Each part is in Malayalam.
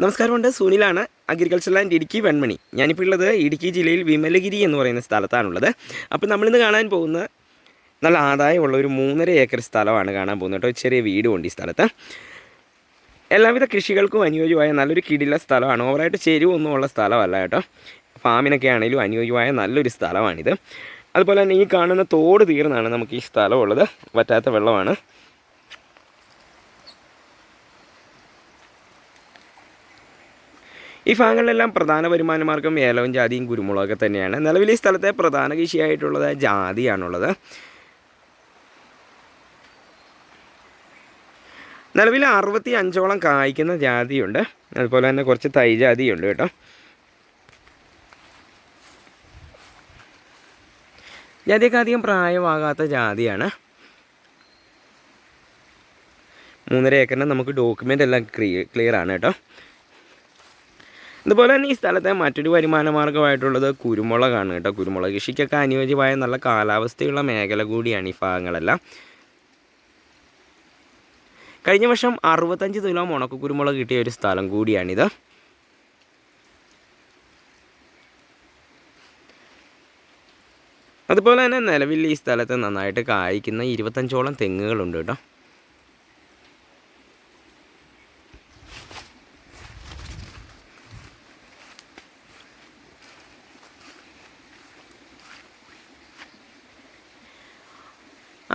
നമസ്കാരമുണ്ട്. സുനിലാണ് അഗ്രികൾച്ചർ ലാൻഡ് ഇടുക്കി വെൺമണി. ഞാനിപ്പോൾ ഉള്ളത് ഇടുക്കി ജില്ലയിൽ വിമലഗിരി എന്ന് പറയുന്ന സ്ഥലത്താണുള്ളത്. അപ്പോൾ നമ്മളിന്ന് കാണാൻ പോകുന്ന നല്ല ആദായമുള്ള ഒരു മൂന്നര ഏക്കർ സ്ഥലമാണ് കാണാൻ പോകുന്നത് കേട്ടോ. ചെറിയ വീടുമുണ്ട് ഈ സ്ഥലത്ത്. എല്ലാവിധ കൃഷികൾക്കും അനുയോജ്യമായ നല്ലൊരു കിടില സ്ഥലമാണ്. ഓവറായിട്ട് ചെരുവൊന്നും ഉള്ള സ്ഥലമല്ല കേട്ടോ. ഫാമിനൊക്കെ ആണെങ്കിലും അനുയോജ്യമായ നല്ലൊരു സ്ഥലമാണിത്. അതുപോലെ തന്നെ ഈ കാണുന്ന തോട് തീർന്നാണ് നമുക്ക് ഈ സ്ഥലമുള്ളത്. വറ്റാത്ത വെള്ളമാണ്. ഈ ഭാഗങ്ങളിലെല്ലാം പ്രധാന വരുമാന മാർഗം ഏലവും ജാതിയും കുരുമുളകൊക്കെ തന്നെയാണ്. നിലവിൽ ഈ സ്ഥലത്തെ പ്രധാന കൃഷിയായിട്ടുള്ളത് ജാതിയാണുള്ളത്. നിലവിൽ അറുപത്തി അഞ്ചോളം കായ്ക്കുന്ന ജാതിയുണ്ട്. അതുപോലെ തന്നെ കുറച്ച് തൈ ജാതിയുണ്ട് കേട്ടോ. ജാതിയൊക്കെ അധികം പ്രായമാകാത്ത ജാതിയാണ്. മൂന്നര ഏക്കറിന് നമുക്ക് ഡോക്യുമെന്റ് എല്ലാം ക്ലിയർ ആണ് കേട്ടോ. അതുപോലെ തന്നെ ഈ സ്ഥലത്തെ മറ്റൊരു വരുമാന മാർഗമായിട്ടുള്ളത് കുരുമുളകാണ് കേട്ടോ. കുരുമുളക് കൃഷിക്കൊക്കെ അനുയോജ്യമായ നല്ല കാലാവസ്ഥയുള്ള മേഖല കൂടിയാണ് ഈ ഭാഗങ്ങളെല്ലാം. കഴിഞ്ഞ വർഷം അറുപത്തഞ്ച് കിലോ ഉണക്ക കുരുമുളക് കിട്ടിയ ഒരു സ്ഥലം കൂടിയാണിത്. അതുപോലെ തന്നെ നിലവിൽ ഈ സ്ഥലത്ത് നന്നായിട്ട് കായ്ക്കുന്ന ഇരുപത്തഞ്ചോളം തെങ്ങുകളുണ്ട് കേട്ടോ.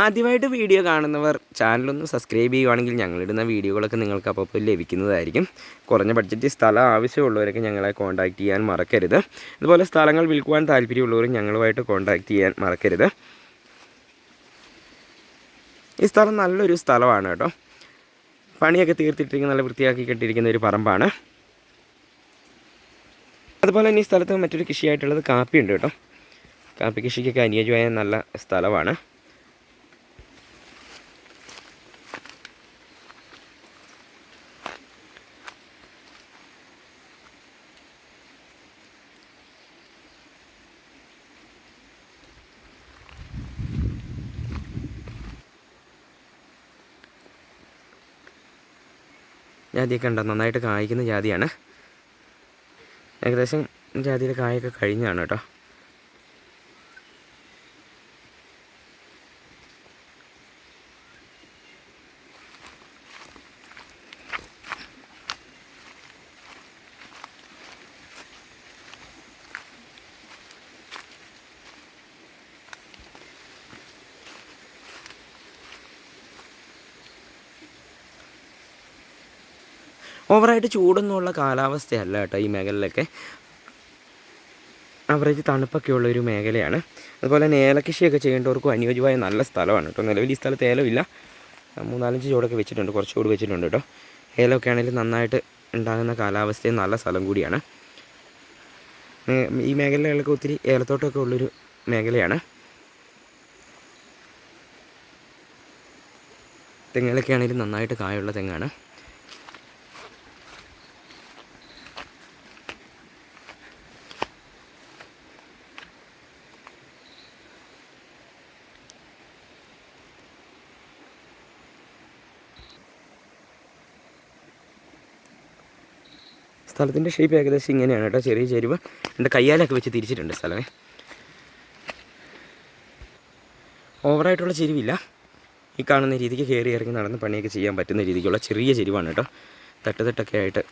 ആദ്യമായിട്ട് വീഡിയോ കാണുന്നവർ ചാനലൊന്ന് സബ്സ്ക്രൈബ് ചെയ്യുവാണെങ്കിൽ ഞങ്ങളിടുന്ന വീഡിയോകളൊക്കെ നിങ്ങൾക്ക് അപ്പോൾ ലഭിക്കുന്നതായിരിക്കും. കുറഞ്ഞ ബഡ്ജറ്റിൽ സ്ഥലം ആവശ്യമുള്ളവരൊക്കെ ഞങ്ങളെ കോൺടാക്റ്റ് ചെയ്യാൻ മറക്കരുത്. അതുപോലെ സ്ഥലങ്ങൾ വിൽക്കുവാൻ താല്പര്യമുള്ളവരും ഞങ്ങളുമായിട്ട് കോൺടാക്റ്റ് ചെയ്യാൻ മറക്കരുത്. ഈ സ്ഥലം നല്ലൊരു സ്ഥലമാണ് കേട്ടോ. പണിയൊക്കെ തീർത്തിട്ടിരിക്കുന്ന നല്ല വൃത്തിയാക്കി കെട്ടിയിരിക്കുന്ന ഒരു പറമ്പാണ്. അതുപോലെ തന്നെ ഈ സ്ഥലത്ത് മറ്റൊരു കൃഷിയായിട്ടുള്ളത് കാപ്പിയുണ്ട് കേട്ടോ. കാപ്പി കൃഷിക്കൊക്കെ അനുയോജ്യമായ നല്ല സ്ഥലമാണ്. ജാതിയൊക്കെ ഉണ്ടോ? നന്നായിട്ട് കായ്ക്കുന്ന ജാതിയാണ്. ഏകദേശം ജാതിയിൽ കായൊക്കെ കഴിഞ്ഞാണ് കേട്ടോ. ഓവറായിട്ട് ചൂടൊന്നുമുള്ള കാലാവസ്ഥയല്ല കേട്ടോ ഈ മേഖലയിലൊക്കെ. അവറേജ് തണുപ്പൊക്കെ ഉള്ളൊരു മേഖലയാണ്. അതുപോലെ തന്നെ ഏലകൃഷിയൊക്കെ ചെയ്യേണ്ടവർക്കും അനുയോജ്യമായ നല്ല സ്ഥലമാണ് കേട്ടോ. നിലവിൽ ഈ സ്ഥലത്ത് ഏലമില്ല. മൂന്നാലഞ്ച് ചൂടൊക്കെ വെച്ചിട്ടുണ്ട്. കുറച്ച് ചൂട് വെച്ചിട്ടുണ്ട് കേട്ടോ. ഏലമൊക്കെ ആണെങ്കിലും നന്നായിട്ട് ഉണ്ടാകുന്ന കാലാവസ്ഥയും നല്ല സ്ഥലം കൂടിയാണ്. ഈ മേഖലകളിലൊക്കെ ഒത്തിരി ഏലത്തോട്ടമൊക്കെ ഉള്ളൊരു മേഖലയാണ്. തെങ്ങിലൊക്കെ ആണെങ്കിലും നന്നായിട്ട് കായുള്ള തെങ്ങാണ്. സ്ഥലത്തിന്റെ ഷേപ്പ് ഏകദേശം ഇങ്ങനെയാണ് കേട്ടോ. ചെറിയ ചെരുവ്. എന്റെ കയ്യാലൊക്കെ വെച്ച് തിരിച്ചിട്ടുണ്ട് സ്ഥലമേ. ഓവറായിട്ടുള്ള ചെരുവില്ല. ഈ കാണുന്ന രീതിക്ക് കയറി ഇറങ്ങി നടന്ന് പണിയൊക്കെ ചെയ്യാൻ പറ്റുന്ന രീതിക്കുള്ള ചെറിയ ചെരുവാണ് കേട്ടോ. തട്ട് തട്ടൊക്കെ ആയിട്ട്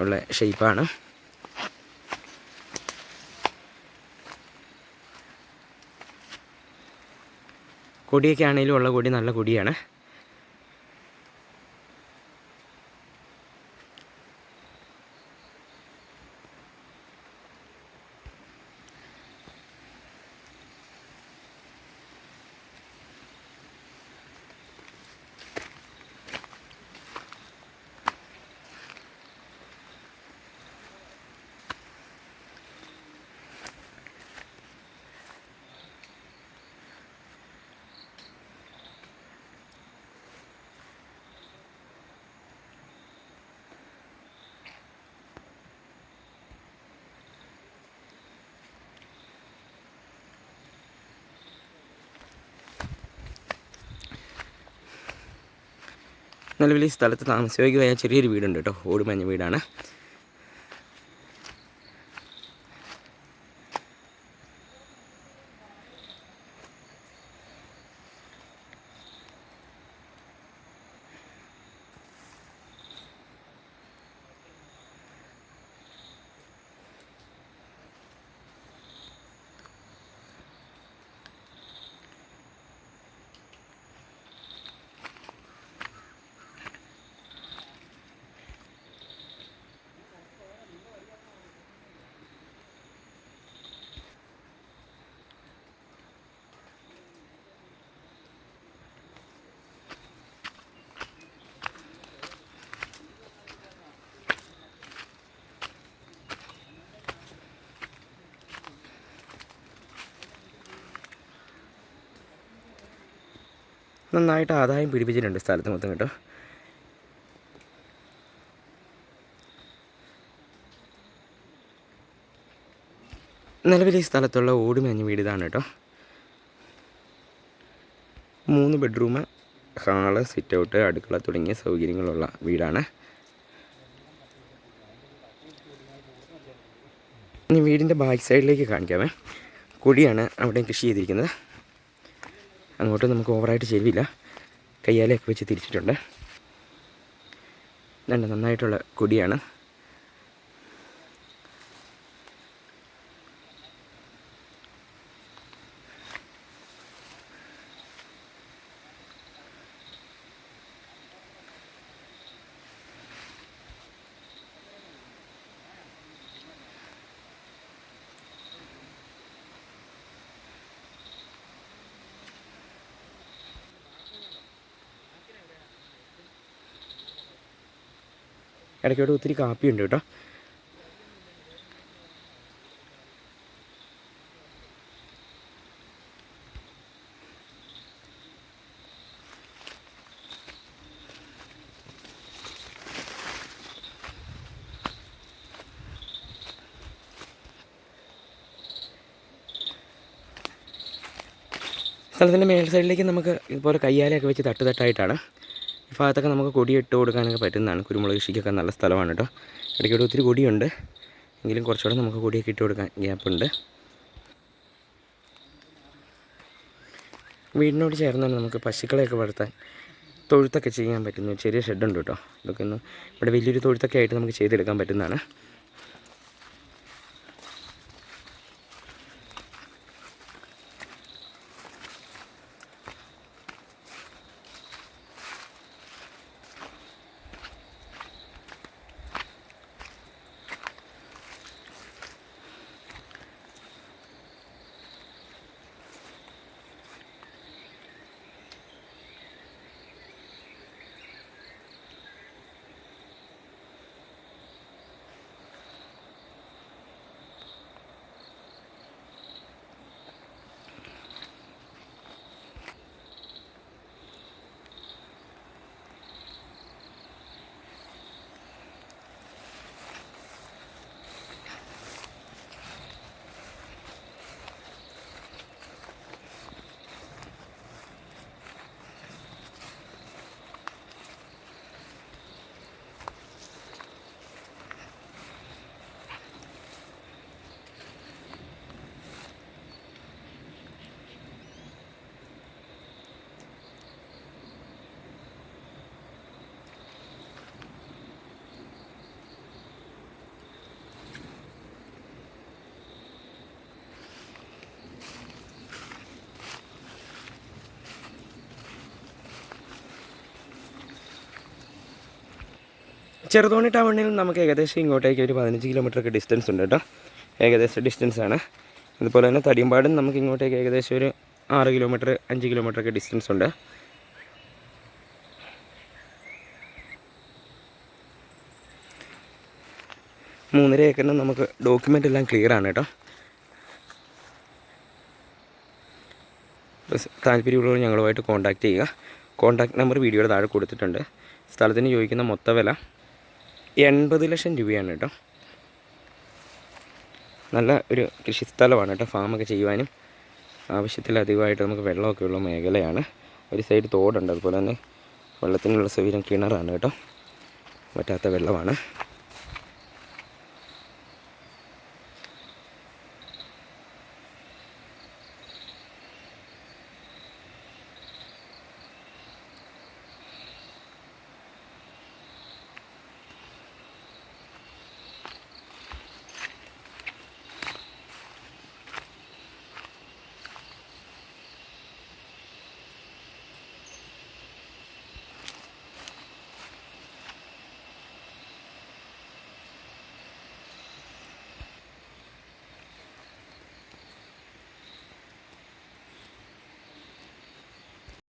ഉള്ള ഷേപ്പാണ് കൊടിയൊക്കെ ആണെങ്കിലും ഉള്ള കൊടി നല്ല കൊടിയാണ്. നിലവിൽ ഈ സ്ഥലത്ത് താമസിക്കുക ചെറിയൊരു വീടുണ്ട് കേട്ടോ. ഓടുമഞ്ഞ വീടാണ്. നന്നായിട്ട് ആദായം പിടിപ്പിച്ചിട്ടുണ്ട് സ്ഥലത്ത് മൊത്തം കേട്ടോ. നിലവിൽ ഈ സ്ഥലത്തുള്ള ഓടുമേഞ്ഞ വീട് ഇതാണ് കേട്ടോ. മൂന്ന് ബെഡ്റൂം ഹാൾ സിറ്റ് ഔട്ട് അടുക്കള തുടങ്ങിയ സൗകര്യങ്ങളുള്ള വീടാണ്. ഇനി വീടിന്റെ ബാക്ക് സൈഡിലേക്ക് കാണിക്കാമേ. കൊടിയാണ് അവിടെ കൃഷി ചെയ്തിരിക്കുന്നത്. അങ്ങോട്ട് നമുക്ക് ഓവറായിട്ട് ചെരുവില്ല കയ്യാലയൊക്കെ വെച്ച് തിരിച്ചിട്ടുണ്ട്. രണ്ട് നന്നായിട്ടുള്ള കൊടിയാണ്. ഇടയ്ക്കോട്ട് ഒത്തിരി കാപ്പിയുണ്ട് കേട്ടോ. സ്ഥലത്തിന്റെ മേൽ സൈഡിലേക്ക് നമുക്ക് ഇതുപോലെ കയ്യാലയൊക്കെ വെച്ച് തട്ട് തട്ടായിട്ടാണ് ഈ ഭാഗത്തൊക്കെ നമുക്ക് കൊടി ഇട്ട് കൊടുക്കാനൊക്കെ പറ്റുന്നതാണ്. കുരുമുളക് കൃഷിക്കൊക്കെ നല്ല സ്ഥലമാണ് കേട്ടോ. ഇടയ്ക്കൂടെ ഒത്തിരി കൊടിയുണ്ട്. എങ്കിലും കുറച്ചുകൂടെ നമുക്ക് കൊടിയൊക്കെ ഇട്ട് കൊടുക്കാൻ ഗ്യാപ്പുണ്ട്. വീടിനോട് ചേർന്നാണ് നമുക്ക് പശുക്കളെയൊക്കെ വളർത്താൻ തൊഴുത്തൊക്കെ ചെയ്യാൻ പറ്റുന്ന ചെറിയ ഷെഡുണ്ട് കേട്ടോ. ഇതൊക്കെ ഒന്ന് ഇവിടെ വലിയൊരു തൊഴുത്തൊക്കെ ആയിട്ട് നമുക്ക് ചെയ്തെടുക്കാൻ പറ്റുന്നതാണ്. ചെറുതോണി ടൗണിൽ നമുക്ക് ഏകദേശം ഇങ്ങോട്ടേക്ക് ഒരു പതിനഞ്ച് കിലോമീറ്റർ ഒക്കെ ഡിസ്റ്റൻസ് ഉണ്ട് കേട്ടോ. ഏകദേശം ഡിസ്റ്റൻസ് ആണ്. അതുപോലെ തന്നെ തടിയമ്പാടും നമുക്ക് ഇങ്ങോട്ടേക്ക് ഏകദേശം ഒരു ആറ് കിലോമീറ്റർ അഞ്ച് കിലോമീറ്റർ ഒക്കെ ഡിസ്റ്റൻസ് ഉണ്ട്. മൂന്നര ഏക്കറിന് നമുക്ക് ഡോക്യുമെന്റ് എല്ലാം ക്ലിയർ ആണ് കേട്ടോ. താല്പര്യമുള്ളവർ ഞങ്ങളുമായിട്ട് കോൺടാക്റ്റ് ചെയ്യുക. കോൺടാക്ട് നമ്പർ വീഡിയോയുടെ താഴെ കൊടുത്തിട്ടുണ്ട്. സ്ഥലത്തിന് ചോദിക്കുന്ന മൊത്ത വില എൺപത് ലക്ഷം രൂപയാണ് കേട്ടോ. നല്ല ഒരു കൃഷിസ്ഥലമാണ് കേട്ടോ ഫാമൊക്കെ ചെയ്യുവാനും. ആവശ്യത്തിലധികമായിട്ട് നമുക്ക് വെള്ളമൊക്കെ ഉള്ള മേഖലയാണ്. ഒരു സൈഡ് തോടുണ്ട്. അതുപോലെ തന്നെ വെള്ളത്തിനുള്ള സൗകര്യം കിണറാണ് കേട്ടോ. പറ്റാത്ത വെള്ളമാണ്.